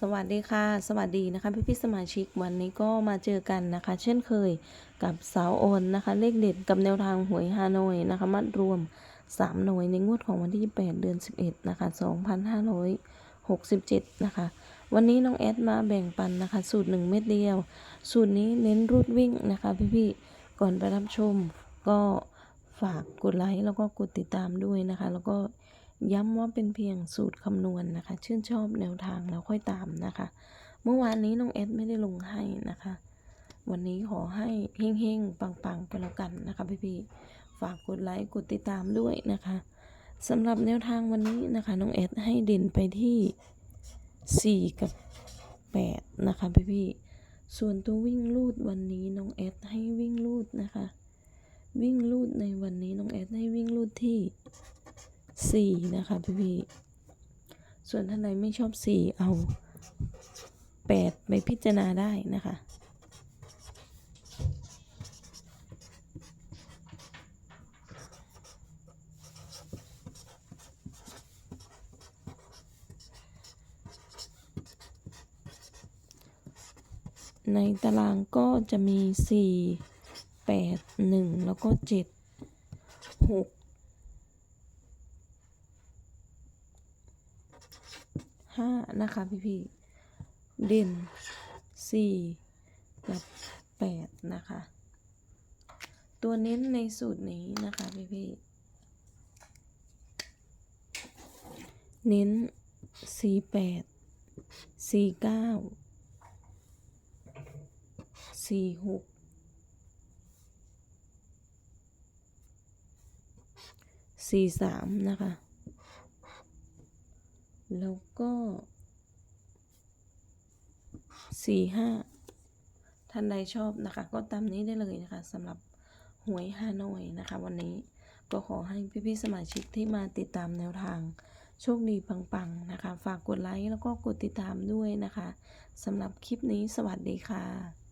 สวัสดีค่ะ สวัสดีนะคะพี่พี่ๆสมาชิกวันนี้ก็มาเจอกันนะคะ เช่นเคยกับสาวโอนนะคะ เลขเด็ดกับแนวทางหวยฮานอยนะคะ มัดรวม 3 หน่วยในงวดของวันที่ 8 เดือน 11 นะคะ 2567 นะคะ วันนี้น้องแอดมาแบ่งปันนะคะ สูตร 1 เม็ดเดียว สูตรนี้เน้นรูดวิ่งนะคะ พี่พี่ๆก่อนไปรับชมก็ฝากกดไลค์แล้วก็กดติดตามด้วยนะคะ แล้วก็ ย้ำว่าเป็นเพียงสูตรคำนวณนะคะ ชื่นชอบแนวทางแล้วค่อยตามนะคะ เมื่อวานนี้น้องแอดไม่ได้ลงให้นะคะ วันนี้ขอให้เฮงๆ ปังๆ ไปแล้วกันนะคะพี่ๆฝากกดไลค์กดติดตามด้วยนะคะสำหรับแนวทางวันนี้นะคะน้องแอดให้เด่นไปที่ 4 กับ 8 นะคะพี่ๆส่วนตัววิ่งลูดวันนี้น้องแอดให้วิ่งลูดนะคะ วิ่งลูดในวันนี้น้องแอดให้วิ่งลูดที่ สี่นะคะพี่ๆส่วนท่านใดไม่ชอบสี่เอาแปดไปพิจารณาได้นะคะในตารางก็จะมี 4 8 1 แล้วก็ 7 6 ห้านะคะพี่พี่เด่นสี่กับแปดนะคะ ตัวเน้นในสูตรนี้นะคะพี่พี่เน้นสี่แปดสี่เก้าสี่หกสี่สามนะคะ แล้วก็สี่ห้าท่านใดชอบนะคะ ก็ตามนี้ได้เลยนะคะสำหรับหวยฮานอยนะคะ วันนี้ก็ขอให้พี่ๆสมาชิกที่มาติดตามแนวทางโชคดีปังๆนะคะ ฝากกดไลค์แล้วก็กดติดตามด้วยนะคะสำหรับคลิปนี้สวัสดีค่ะ